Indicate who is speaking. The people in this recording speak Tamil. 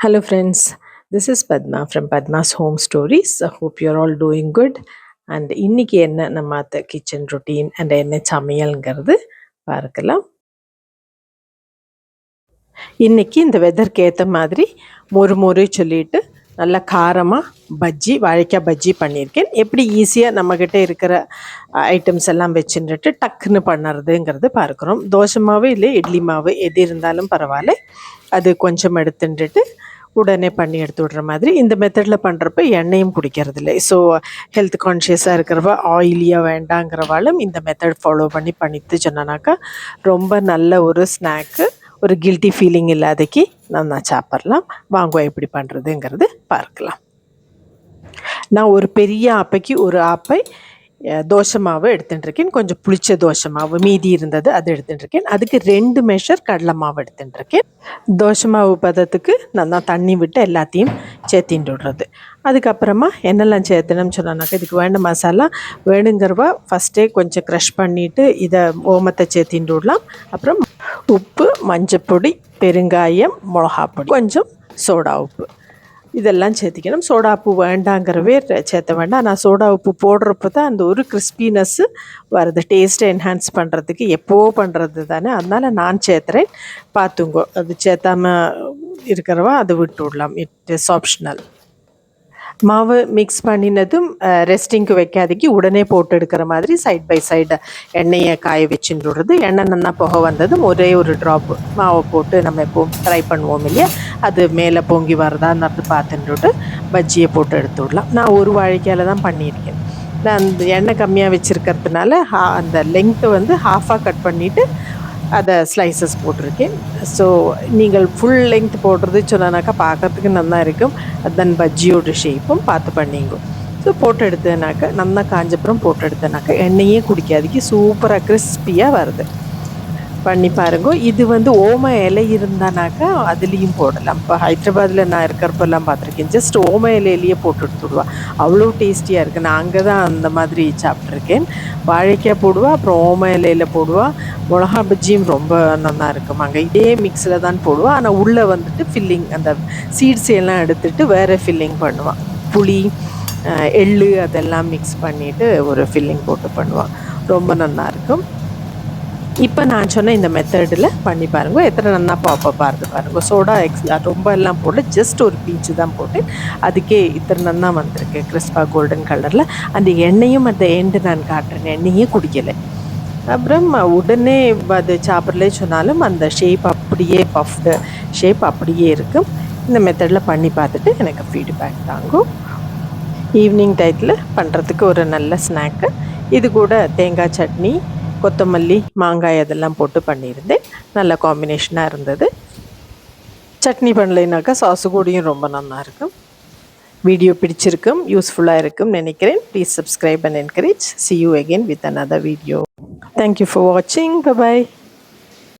Speaker 1: Hello, friends. This is Padma from Padma's Home Stories. I hope you're all doing good. And இன்னைக்கு என்ன நம்ம அத்த கிச்சன் ரொட்டீன் அண்ட் என்ன சமையல்ங்கிறது பார்க்கலாம் இன்னைக்கு இந்த வெதருக்கு ஏற்ற மாதிரி மொறு மொறு சொல்லிட்டு நல்லா காரமாக பஜ்ஜி வாழைக்காய் பஜ்ஜி பண்ணியிருக்கேன் எப்படி ஈஸியாக நம்மக்கிட்ட இருக்கிற ஐட்டம்ஸ் எல்லாம் வச்சுட்டு டக்குன்னு பண்ணுறதுங்கிறது பார்க்குறோம் தோசை மாவு இல்லை இட்லி மாவு எது இருந்தாலும் பரவாயில்ல அது கொஞ்சம் எடுத்துட்டு உடனே பண்ணி எடுத்து விடுற மாதிரி இந்த மெத்தடில் பண்ணுறப்ப எண்ணெயும் குடிக்கிறதில்ல. ஸோ ஹெல்த் கான்ஷியஸாக இருக்கிறவ ஆயிலியாக வேண்டாங்கிறவாலும் இந்த மெத்தட் ஃபாலோ பண்ணி பண்ணிட்டு சொன்னாக்கா ரொம்ப நல்ல ஒரு ஸ்நாக்கு ஒரு கில்ட்டி ஃபீலிங் இல்லாதக்கு நான் சாப்பிட்லாம். வாங்குவோம் எப்படி பண்ணுறதுங்கிறது பார்க்கலாம். நான் ஒரு பெரிய ஆப்பைக்கு ஒரு ஆப்பை தோசை மாவு எடுத்துட்டுருக்கேன். கொஞ்சம் புளிச்ச தோசை மாவு மீதி இருந்தது அது எடுத்துட்டுருக்கேன். அதுக்கு ரெண்டு மெஷர் கடலை மாவு எடுத்துட்டுருக்கேன். தோசை மாவு பதத்துக்கு நல்லா தண்ணி விட்டு எல்லாத்தையும் சேர்த்திட்டு விடுறது. அதுக்கப்புறமா என்னெல்லாம் சேர்த்தணும்னு சொன்னாக்கா இதுக்கு வேண்ட மசாலா வேணுங்கிறவா ஃபஸ்ட்டே கொஞ்சம் க்ரஷ் பண்ணிவிட்டு இதை ஓமத்தை சேர்த்திட்டு விடலாம். அப்புறம் உப்பு மஞ்சப்பொடி பெருங்காயம் மிளகாப்பொடி கொஞ்சம் சோடா உப்பு. இதெல்லாம் சேர்த்திக்கணும். சோடா உப்பு வேண்டாங்கிறவே சேர்த்த வேண்டாம். நான் சோடா உப்பு போடுறப்ப தான் அந்த ஒரு கிறிஸ்பினஸ்ஸு வருது. டேஸ்ட்டை என்ஹான்ஸ் பண்ணுறதுக்கு எப்போவோ பண்ணுறது தானே அதனால் நான் சேர்த்துறேன். பார்த்துங்கோ அது சேர்த்தாம இருக்கிறவா அதை விட்டு விடலாம். இட் இஸ் ஆப்ஷனல் மாவு மிக்ஸ் பண்ணினதும் ரெஸ்டிங்க்கு வைக்காதக்கு உடனே போட்டு எடுக்கிற மாதிரி சைட் பை சைடு எண்ணெயை காய வச்சுன்றது எண்ணெய் நல்லா புகை வந்ததும் ஒரே ஒரு ட்ராப் மாவை போட்டு நம்ம இப்போ ட்ரை பண்ணுவோம் இல்லையா? அது மேலே பொங்கி வருதான்னு பார்த்துட்டு பஜ்ஜியை போட்டு எடுத்து விடலாம். நான் ஒரு வாழைக்காயில் தான் பண்ணியிருக்கேன். நான் அந்த எண்ணெய் கம்மியாக வச்சுருக்கிறதுனால அந்த லெங்க்த்தை வந்து ஹாஃபாக கட் பண்ணிவிட்டு அதை ஸ்லைசஸ் போட்டிருக்கேன். ஸோ நீங்கள் ஃபுல் லெங்த் போடுறது சொன்னாக்கா பார்க்கறதுக்கு நல்லா இருக்கும். தென் பஜ்ஜியோட ஷேப்பும் பார்த்து பண்ணிங்க. ஸோ போட்டு எடுத்தேனாக்கா நல்லா காஞ்சப்புறம் போட்டு எடுத்தேனாக்கா எண்ணெயே குடிக்காதுக்கு சூப்பராக கிறிஸ்பியாக வருது. பண்ணி பாருங்க. இது வந்து ஓம இலை இருந்தானாக்கா அதுலேயும் போடலாம். இப்போ ஹைதராபாத்தில் நான் இருக்கிறப்பெல்லாம் பார்த்துருக்கேன். ஜஸ்ட் ஓம இலையிலேயே போட்டு எடுத்துடுவா. அவ்வளோ டேஸ்டியாக இருக்குது நான் அங்கே தான் அந்த மாதிரி சாப்பிட்ருக்கேன் வாழைக்காய் போடுவா அப்புறம் ஓம இலையில் போடுவா. மிளகா பஜ்ஜியும் ரொம்ப நல்லா இருக்கும் அங்கே. இதே மிக்ஸில் தான் போடுவா. ஆனால் உள்ளே வந்துட்டு ஃபில்லிங் அந்த சீட்ஸ் எல்லாம் எடுத்துட்டு வேறு ஃபில்லிங் பண்ணுவான் புளி எள் எள்ளு அதெல்லாம் மிக்ஸ் பண்ணிவிட்டு ஒரு ஃபில்லிங் போட்டு பண்ணுவான் ரொம்ப நல்லாயிருக்கும் இருக்கும். இப்போ நான் சொன்ன இந்த மெத்தடில் பண்ணி பாருங்கள் எத்தனை நல்லா பாப்பா பாருது பாருங்கள் சோடா எக்ஸ் ரொம்ப எல்லாம் போடல ஜஸ்ட் ஒரு பீச்சு தான் போட்டு அதுக்கே இத்தனை நல்லா வந்திருக்கு. கிறிஸ்பா கோல்டன் கலரில் அந்த எண்ணெயும் அந்த எண்டு நான் காட்டுறேன். எண்ணெயே குடிக்கலை. அப்புறம் உடனே அது சாப்பிட்றலே சொன்னாலும் அந்த ஷேப் அப்படியே பஃப்டு ஷேப் அப்படியே இருக்கும். இந்த மெத்தடில் பண்ணி பார்த்துட்டு எனக்கு ஃபீட்பேக் தாங்கும் ஈவினிங் டயத்தில் பண்ணுறதுக்கு ஒரு நல்ல ஸ்நாக்கு இது கூட தேங்காய் சட்னி கொத்தமல்லி மாங்காய் அதெல்லாம் போட்டு பண்ணியிருந்தேன் நல்ல காம்பினேஷனாக இருந்தது. சட்னி பண்ணலைனாக்கா சாசு கூடயும் ரொம்ப நல்லா இருக்கும். வீடியோ பிடிச்சிருக்கும் யூஸ்ஃபுல்லாக இருக்கும் நினைக்கிறேன். Please subscribe and encourage see you again with another video thank you for வாட்சிங் பை